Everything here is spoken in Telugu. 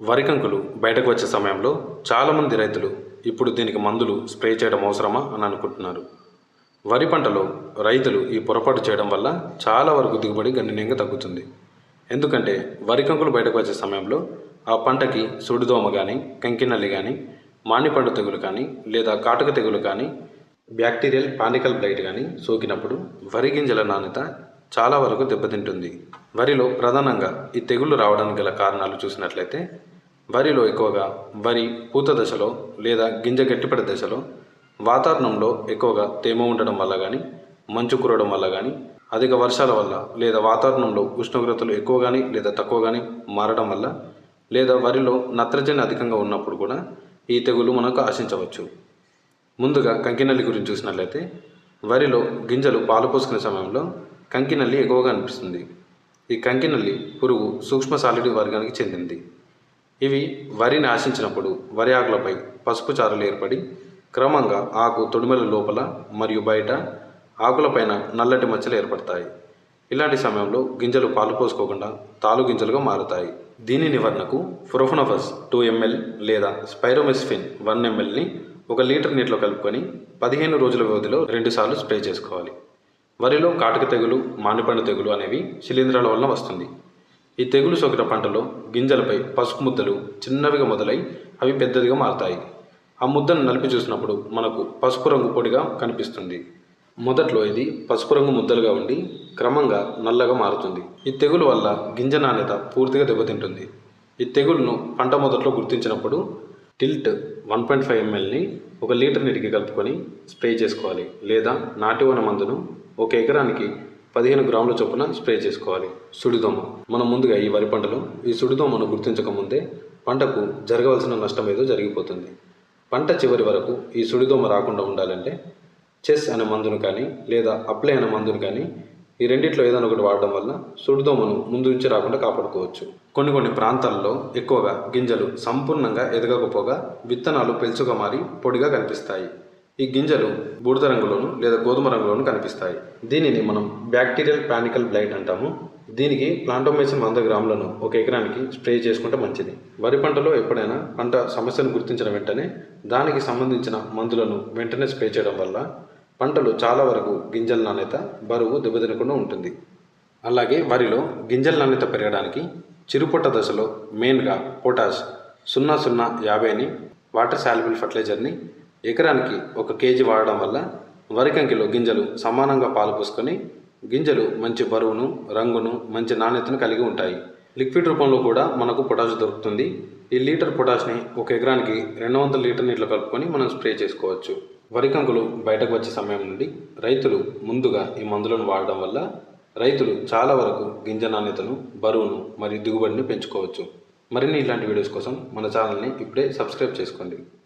వరి కంకులు బయటకు వచ్చే సమయంలో చాలామంది రైతులు ఇప్పుడు దీనికి మందులు స్ప్రే చేయడం అవసరమా అని అనుకుంటున్నారు. వరి పంటలో రైతులు ఈ పొరపాటు చేయడం వల్ల చాలా వరకు దిగుబడి గణనీయంగా తగ్గుతుంది. ఎందుకంటే వరి కంకులు బయటకు వచ్చే సమయంలో ఆ పంటకి సుడిదోమ కానీ కంకినల్లి కానీ మానిపండు తెగులు కానీ లేదా కాటుక తెగులు కానీ బ్యాక్టీరియల్ పానికల్ బ్లైట్ కానీ సోకినప్పుడు వరి గింజల నాణ్యత చాలా వరకు దెబ్బతింటుంది. వరిలో ప్రధానంగా ఈ తెగుళ్ళు రావడానికి గల కారణాలు చూసినట్లయితే వరిలో ఎక్కువగా వరి పూత దశలో లేదా గింజ గట్టిపడే దశలో వాతావరణంలో ఎక్కువగా తేమ ఉండడం వల్ల కానీ మంచు కురవడం వల్ల కానీ అధిక వర్షాల వల్ల లేదా వాతావరణంలో ఉష్ణోగ్రతలు ఎక్కువ కానీ లేదా తక్కువ కానీ మారడం వల్ల లేదా వరిలో నత్రజని అధికంగా ఉన్నప్పుడు కూడా ఈ తెగులు మనకు ఆశించవచ్చు. ముందుగా కంకినల్లి గురించి చూసినట్లయితే వరిలో గింజలు పాలు పోసుకునే సమయంలో కంకినల్లి ఎక్కువగా అనిపిస్తుంది. ఈ కంకినల్లి పురుగు సూక్ష్మ సాలిడ్ వర్గానికి చెందింది. ఇవి వరిని ఆశించినప్పుడు వరి ఆకులపై పసుపు చారలు ఏర్పడి క్రమంగా ఆకు తొడిమెల లోపల మరియు బయట ఆకులపైన నల్లటి మచ్చలు ఏర్పడతాయి. ఇలాంటి సమయంలో గింజలు పాలు పోసుకోకుండా తాలు గింజలుగా మారుతాయి. దీని నివారణకు ఫ్రోఫనఫస్ టూ ఎంఎల్ లేదా స్పైరోమెస్ఫిన్ వన్ ఎంఎల్ని ఒక లీటర్ నీటిలో కలుపుకొని పదిహేను రోజుల వ్యవధిలో రెండుసార్లు స్ప్రే చేసుకోవాలి. వరిలో కాటుక తెగులు మానిపండు తెగులు అనేవి శిలీంధ్రాల వలన వస్తుంది. ఈ తెగులు సోకిన పంటలో గింజలపై పసుపు ముద్దలు చిన్నవిగా మొదలై అవి పెద్దదిగా మారతాయి. ఆ ముద్దను నలిపి చూసినప్పుడు మనకు పసుపు రంగు పొడిగా కనిపిస్తుంది. మొదట్లో ఇది పసుపు రంగు ముద్దలుగా ఉండి క్రమంగా నల్లగా మారుతుంది. ఈ తెగులు వల్ల గింజ నాణ్యత పూర్తిగా దెబ్బతింటుంది. ఈ తెగులును పంట మొదట్లో గుర్తించినప్పుడు టిల్ట్ వన్ పాయింట్ ఫైవ్ ఎంఎల్ని ఒక లీటర్ నీటికి కలుపుకొని స్ప్రే చేసుకోవాలి లేదా నాటి వన మందును ఒక ఎకరానికి పదిహేను గ్రాముల చొప్పున స్ప్రే చేసుకోవాలి. సుడిదోమ. మనం ముందుగా ఈ వరి పంటలో ఈ సుడిదోమను గుర్తించక ముందే పంటకు జరగవలసిన నష్టం ఏదో జరిగిపోతుంది. పంట చివరి వరకు ఈ సుడిదోమ రాకుండా ఉండాలంటే చెస్ అనే మందును కానీ లేదా అప్లై అనే మందును కానీ ఈ రెండిట్లో ఏదైనా ఒకటి వాడడం వల్ల సుడిదోమను ముందు నుంచి రాకుండా కాపాడుకోవచ్చు. కొన్ని కొన్ని ప్రాంతాల్లో ఎక్కువగా గింజలు సంపూర్ణంగా ఎదగకపోగా విత్తనాలు పెలుచుగా మారి పొడిగా కనిపిస్తాయి. ఈ గింజలు బూడిద రంగులోను లేదా గోధుమ రంగులోను కనిపిస్తాయి. దీనిని మనం బ్యాక్టీరియల్ పానికల్ బ్లైట్ అంటాము. దీనికి ప్లాంటోమేసిన్ వంద గ్రాములను ఒక ఎకరానికి స్ప్రే చేసుకుంటే మంచిది. వరి పంటలో ఎప్పుడైనా పంట సమస్యను గుర్తించిన వెంటనే దానికి సంబంధించిన మందులను వెంటనే స్ప్రే చేయడం వల్ల పంటలు చాలా వరకు గింజల నాణ్యత బరువు దెబ్బతినకుండా ఉంటుంది. అలాగే వరిలో గింజల నాణ్యత పెరగడానికి చిరుపొట్ట దశలో మెయిన్గా పొటాష్ సున్నా సున్నా యాభైని వాటర్ శాల్బుల్ ఫర్టిలైజర్ని ఎకరానికి ఒక కేజీ వాడడం వల్ల వరి కంకిలో గింజలు సమానంగా పాలు పోసుకొని గింజలు మంచి బరువును రంగును మంచి నాణ్యతను కలిగి ఉంటాయి. లిక్విడ్ రూపంలో కూడా మనకు పొటాష్ దొరుకుతుంది. ఈ లీటర్ పొటాష్ని ఒక ఎకరానికి రెండు వందల లీటర్ నీటిలో కలుపుకొని మనం స్ప్రే చేసుకోవచ్చు. వరి కంకులు బయటకు వచ్చే సమయం నుండి రైతులు ముందుగా ఈ మందులను వాడడం వల్ల రైతులు చాలా వరకు గింజ నాణ్యతను బరువును మరియు దిగుబడిని పెంచుకోవచ్చు. మరిన్ని ఇలాంటి వీడియోస్ కోసం మన ఛానల్ని ఇప్పుడే సబ్స్క్రైబ్ చేసుకోండి.